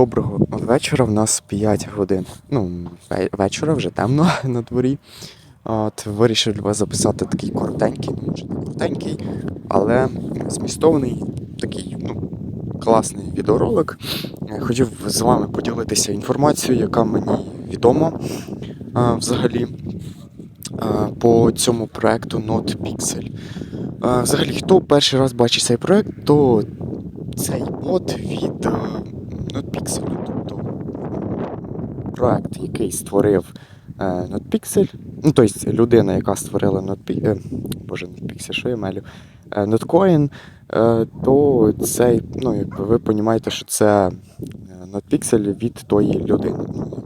Доброго вечора. В нас 5 годин. Ну, вечора, вже темно на дворі. От, вирішив для вас записати такий коротенький, ну може не коротенький, але змістовний такий ну, класний відеоролик. Хотів з вами поділитися інформацією, яка мені відома а, взагалі а, по цьому проекту NotPixel. А, Взагалі, хто перший раз бачить цей проект, то цей бот від е, NotPixel, тобто проект, який створив е, NotPixel, ну, тобто людина, яка створила NotPixel, е, боже, NotPixel, що я мелю, е, Notcoin, е, то цей, ну, якби ви розумієте, що це е, NotPixel від тої людини. Ну,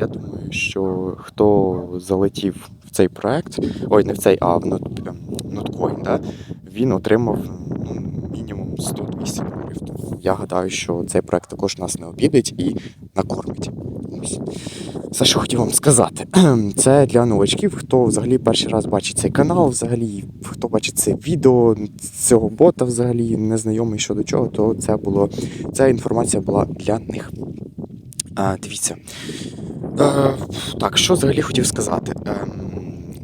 я думаю, що хто залетів в цей проект, ой, не в цей, а в Notcoin, да, він отримав ну, мінімум 100-200 доларів. Я гадаю, що цей проект також нас не обідить і накормить. Все, що хотів вам сказати. Це для новачків, хто взагалі перший раз бачить цей канал, взагалі, хто бачить це відео, цього бота взагалі незнайомий щодо чого, то це було, ця інформація була для них. А, дивіться. Е, так, що взагалі хотів сказати? Ем,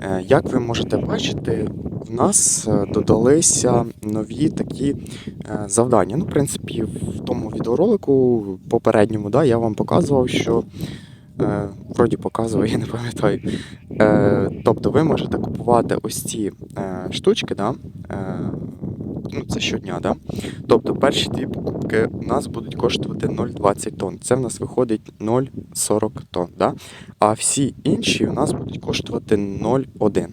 е, як ви можете бачити, в нас е, додалися нові такі е, завдання. Ну, в принципі, в тому відеоролику попередньому, да, я вам показував, що. Е, вроді показував, я не пам'ятаю. Е, тобто ви можете купувати ось ці е, штучки, да? е, ну, це щодня, да? Тобто перші дві покупки у нас будуть коштувати 0,20 тонн. Це в нас виходить 0,40 тонн. Да? А всі інші у нас будуть коштувати 0,1.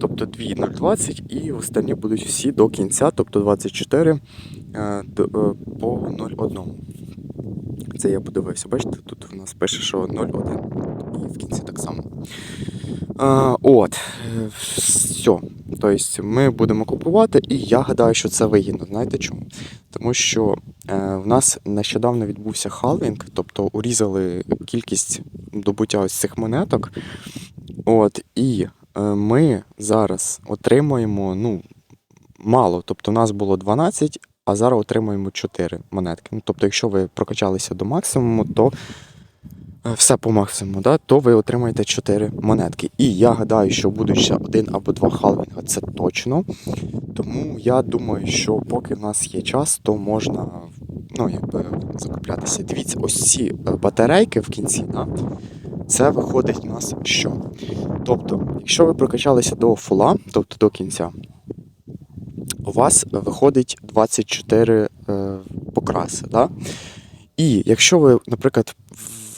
Тобто дві 0,20 і останні будуть всі до кінця, тобто 24 е, е, по 0,1. Це я подивився. Бачите, тут у нас пише, що 0,1. І в кінці так само. А, от, е, все. Тобто ми будемо купувати, і я гадаю, що це вигідно. Знаєте чому? Тому що е, в нас нещодавно відбувся халвінг, тобто урізали кількість добуття ось цих монеток. От, і е, ми зараз отримуємо ну, мало. Тобто, у нас було 12, а зараз отримуємо 4 монетки. Ну, тобто, якщо ви прокачалися до максимуму, то е, все по максимуму, да, то ви отримаєте 4 монетки. І я гадаю, що будуть ще один або два халвінга, це точно. Тому я думаю, що поки в нас є час, то можна ну, якби, закуплятися. Дивіться, ось ці е, батарейки в кінці, да, це виходить у нас що? Тобто, якщо ви прокачалися до фула, тобто до кінця, у вас виходить 24 е, покраси. Да? І якщо ви, наприклад,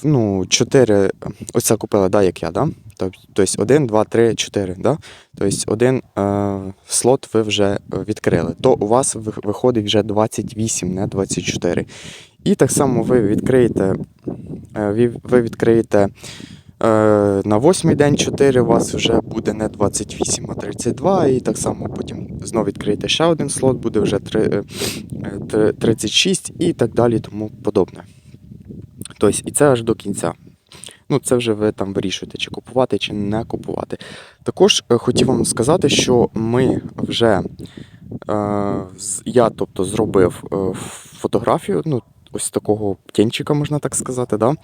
ну, 4, ось це купили, да, як я, да? тобто 1, 2, 3, 4. Да? Тобто один е, слот ви вже е, відкрили, то у вас виходить вже 28, не 24. І так само ви відкриєте, е, ви- відкриєте Е, На восьмий день 4 у вас вже буде не 28, а 32, і так само потім знову відкриєте ще один слот, буде вже три- е, е, три- 36 і так далі, тому подобне. Тобто, і це аж до кінця. Ну, це вже ви там вирішуєте, чи купувати, чи не купувати. Також хотів вам сказати, що ми вже я тобто, зробив фотографію, ну, ось такого птенчика, можна так сказати, да?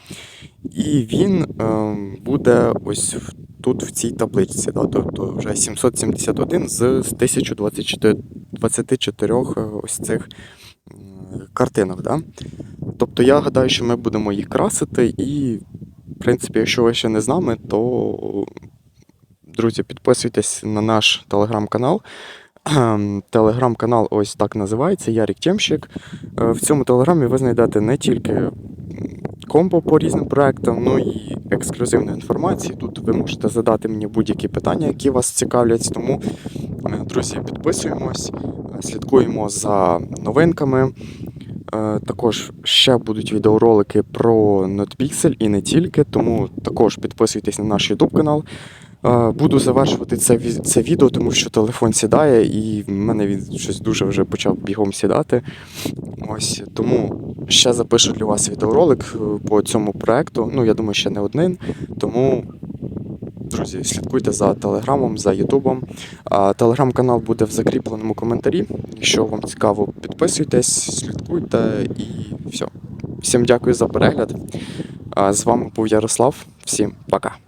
і він е, буде ось тут в цій табличці, да? тобто вже 771 з 1024 24 е, ось цих картинок. Да? Тобто я гадаю, що ми будемо їх красити, і, в принципі, якщо ви ще не з нами, то, друзі, підписуйтесь на наш телеграм-канал. Телеграм-канал ось так називається Ярік Тємщик. Е, В цьому телеграмі ви знайдете не тільки м, комбо по різним проектам, ну і ексклюзивну інформацію. Тут ви можете задати мені будь-які питання, які вас цікавлять. Тому, е, друзі, підписуємось, слідкуємо за новинками. Е, Також ще будуть відеоролики про NotPixel і не тільки, тому також підписуйтесь на наш YouTube канал. Буду завершувати це, це відео, тому що телефон сідає, і в мене він щось дуже вже почав бігом сідати. Ось тому ще запишу для вас відеоролик е, по цьому проекту. Ну, я думаю, ще не один. Тому, друзі, слідкуйте за телеграмом, за Ютубом. Телеграм-канал буде в закріпленому коментарі. Якщо вам цікаво, підписуйтесь, слідкуйте і все. Всім дякую за перегляд. З вами був Ярослав. Всім пока.